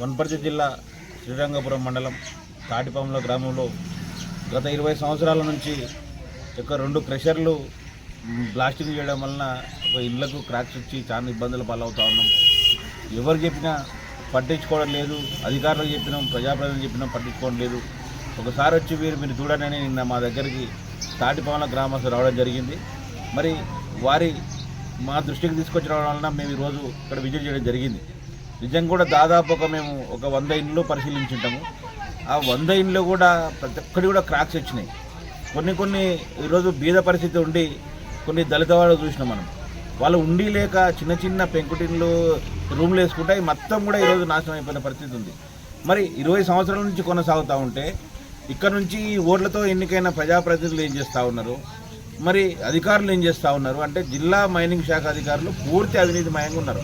వనపర్తి జిల్లా శ్రీరంగపురం మండలం తాటిపాముల గ్రామంలో గత ఇరవై సంవత్సరాల నుంచి ఒక రెండు క్రెషర్లు బ్లాస్టింగ్ చేయడం వలన ఒక ఇళ్ళకు క్రాక్స్ వచ్చి చాలా ఇబ్బందులు పాలవుతూ ఉన్నాం. ఎవరు చెప్పినా పట్టించుకోవడం లేదు అధికారులకు చెప్పినాం ప్రజాప్రతినిధులు చెప్పినాం పట్టించుకోవడం లేదు. ఒకసారి వచ్చి మీరు మీరు చూడనని నిన్న మా దగ్గరికి తాటిపాముల గ్రామస్తులు రావడం జరిగింది. మరి వారి మా దృష్టికి తీసుకొచ్చడం వలన మేము ఈరోజు ఇక్కడ విజిట్ చేయడం జరిగింది. నిజంగా కూడా దాదాపు ఒక మేము ఒక వంద ఇండ్లు పరిశీలించుంటాము. ఆ వంద ఇండ్లు కూడా ప్రతి ఒక్కటి కూడా క్రాక్స్ వచ్చినాయి. కొన్ని కొన్ని ఈరోజు బీద పరిస్థితి ఉండి కొన్ని దళిత వాళ్ళు చూసినాం మనం. వాళ్ళు ఉండి లేక చిన్న చిన్న పెంకుటిన్లు రూమ్లు వేసుకుంటే మొత్తం కూడా ఈరోజు నాశనం అయిపోయిన పరిస్థితి ఉంది. మరి ఇరవై సంవత్సరాల నుంచి కొనసాగుతూ ఉంటే ఇక్కడ నుంచి ఈ ఓట్లతో ఎన్నికైన ప్రజాప్రతినిధులు ఏం చేస్తూ ఉన్నారు? మరి అధికారులు ఏం చేస్తూ ఉన్నారు? అంటే జిల్లా మైనింగ్ శాఖ అధికారులు పూర్తి అవినీతిమయంగా ఉన్నారు.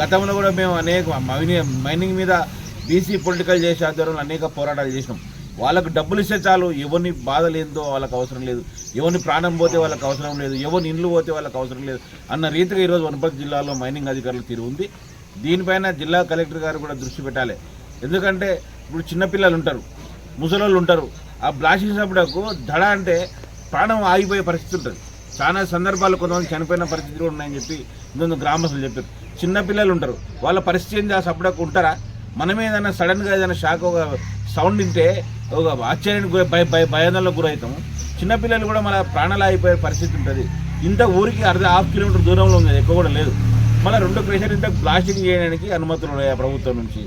గతంలో కూడా మేము అనేక మైని- మైనింగ్ మీద బీసీ పొలిటికల్ చేసే ఆధ్వర్యంలో అనేక పోరాటాలు చేసినాం. వాళ్ళకు డబ్బులు ఇస్తే చాలు ఎవరిని బాధ లేదో వాళ్ళకి అవసరం లేదు. ఎవరిని ప్రాణం పోతే వాళ్ళకి అవసరం లేదు ఎవరిని ఇండ్లు పోతే వాళ్ళకి అవసరం లేదు అన్న రీతిగా ఈరోజు వనపర్తి జిల్లాలో మైనింగ్ అధికారులు తిరుగుంది ఉంది. దీనిపైన జిల్లా కలెక్టర్ గారు కూడా దృష్టి పెట్టాలి. ఎందుకంటే ఇప్పుడు చిన్నపిల్లలు ఉంటారు ముసలోళ్ళు ఉంటారు. ఆ బ్లాస్ట్ చేసినప్పుడు దడ అంటే ప్రాణం ఆగిపోయే పరిస్థితి ఉంటుంది. చాలా సందర్భాలు కొంతమంది చనిపోయిన పరిస్థితి కూడా ఉన్నాయని చెప్పి ఇంకొంత గ్రామస్తులు చెప్పారు. చిన్నపిల్లలు ఉంటారు. వాళ్ళ పరిస్థితి ఏంది ఆ సప్పుడకు ఉంటారా? మనం ఏదైనా సడన్గా ఏదైనా షాక్ ఒక సౌండ్ వింటే ఒక ఆశ్చర్యానికి భయ భయ భయాందోళనకు గురవుతాము. చిన్నపిల్లలు కూడా మన ప్రాణాలు అయిపోయే పరిస్థితి ఉంటుంది. ఇంత ఊరికి అర్ధ హాఫ్ కిలోమీటర్ దూరంలో ఉంది. ఎక్కువ కూడా లేదు. మళ్ళీ రెండు ప్రెషర్ ఇంత బ్లాస్టింగ్ చేయడానికి అనుమతులు ఉన్నాయి ఆ ప్రభుత్వం నుంచి.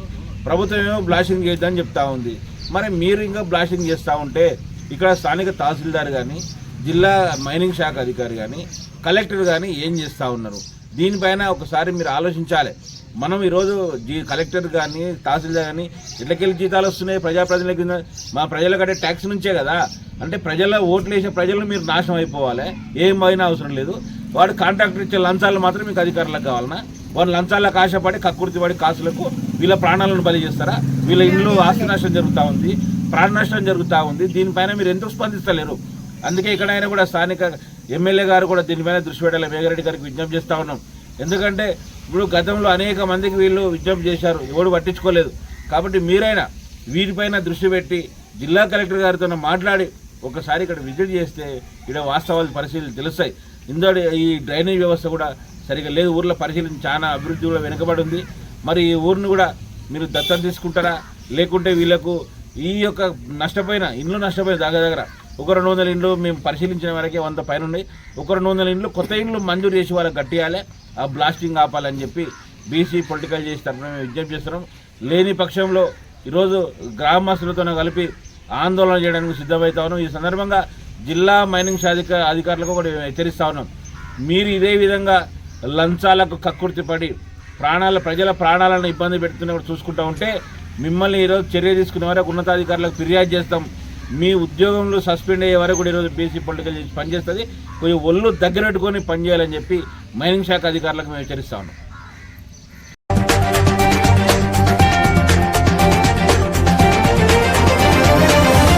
ప్రభుత్వం ఏమో బ్లాస్టింగ్ చేయొద్దని చెప్తా ఉంది. మరి మీరు ఇంకా బ్లాస్టింగ్ చేస్తూ ఉంటే ఇక్కడ స్థానిక తహసీల్దార్ కానీ జిల్లా మైనింగ్ శాఖ అధికారి కానీ కలెక్టర్ కానీ ఏం చేస్తూ ఉన్నారు? దీనిపైన ఒకసారి మీరు ఆలోచించాలి. మనం ఈరోజు జీ కలెక్టర్ కానీ తహసీల్దార్ కానీ ఇళ్ళకెళ్ళి జీతాలు వస్తున్నాయి ప్రజాప్రతినిధులకి మా ప్రజల కట్టే ట్యాక్స్ నుంచే కదా. అంటే ప్రజల ఓట్లు వేసే ప్రజలు మీరు నాశనం అయిపోవాలి. ఏం అయినా అవసరం లేదు. వాడు కాంట్రాక్టర్ ఇచ్చే లంచాలు మాత్రం మీకు అధికారులకు కావాలన్నా వారు లంచాలకు ఆశపడి కక్కుర్తి పడి కాసులకు వీళ్ళ ప్రాణాలను బలి చేస్తారా? వీళ్ళ ఇంట్లో ఆస్తి నష్టం జరుగుతూ ఉంది ప్రాణ నష్టం జరుగుతూ ఉంది. దీనిపైన మీరు ఎందుకు స్పందిస్తలేరు. అందుకే ఇక్కడ ఆయన కూడా స్థానిక ఎమ్మెల్యే గారు కూడా దీనిపైన దృష్టి పెట్టాలి. మేఘారెడ్డి గారికి విజ్ఞప్తి చేస్తూ ఉన్నాం. ఎందుకంటే ఇప్పుడు గతంలో అనేక మందికి వీళ్ళు విజ్ఞప్తి చేశారు. ఎవడు పట్టించుకోలేదు. కాబట్టి మీరైనా వీటిపైన దృష్టి పెట్టి జిల్లా కలెక్టర్ గారితో మాట్లాడి ఒకసారి ఇక్కడ విజిట్ చేస్తే ఇక్కడ వాస్తవాలు పరిశీలన తెలుస్తాయి. ఇందులో ఈ డ్రైనేజ్ వ్యవస్థ కూడా సరిగా లేదు. ఊర్లో పరిశీలన చాలా అభివృద్ధి కూడా వెనుకబడి ఉంది. మరి ఈ ఊరిని కూడా మీరు దత్తత తీసుకుంటారా? లేకుంటే వీళ్ళకు ఈ యొక్క నష్టపోయిన ఇండ్లు నష్టపోయిన దగ్గర దగ్గర ఒక రెండు వందల ఇండ్లు మేము పరిశీలించిన వరకే వంద పైన ఉన్నాయి. ఒక రెండు వందల ఇండ్లు కొత్త ఇండ్లు మంజూరు చేసి వాళ్ళకి కట్టియాలి. ఆ బ్లాస్టింగ్ ఆపాలని చెప్పి బీసీ పొలిటికల్ చేసి తరఫున మేము విజ్ఞప్తి చేస్తున్నాం. లేని పక్షంలో ఈరోజు గ్రామస్తులతోనే కలిపి ఆందోళన చేయడానికి సిద్ధమవుతా ఉన్నాం. ఈ సందర్భంగా జిల్లా మైనింగ్ శాధిక అధికారులకు కూడా హెచ్చరిస్తా ఉన్నాం. మీరు ఇదే విధంగా లంచాలకు కక్కుర్తి పడి ప్రాణాల ప్రజల ప్రాణాలను ఇబ్బంది పెడుతున్నప్పుడు చూసుకుంటా ఉంటే మిమ్మల్ని ఈరోజు చర్య తీసుకునే వరకు ఉన్నతాధికారులకు ఫిర్యాదు చేస్తాం. మీ ఉద్యోగంలో సస్పెండ్ అయ్యే వరకు కూడా ఈరోజు బీసీ పొలిటికల్ చేసి పనిచేస్తుంది. కొంచెం ఒళ్ళు దగ్గర పెట్టుకొని పనిచేయాలని చెప్పి మైనింగ్ శాఖ అధికారులకు మేము హెచ్చరిస్తా ఉన్నాం.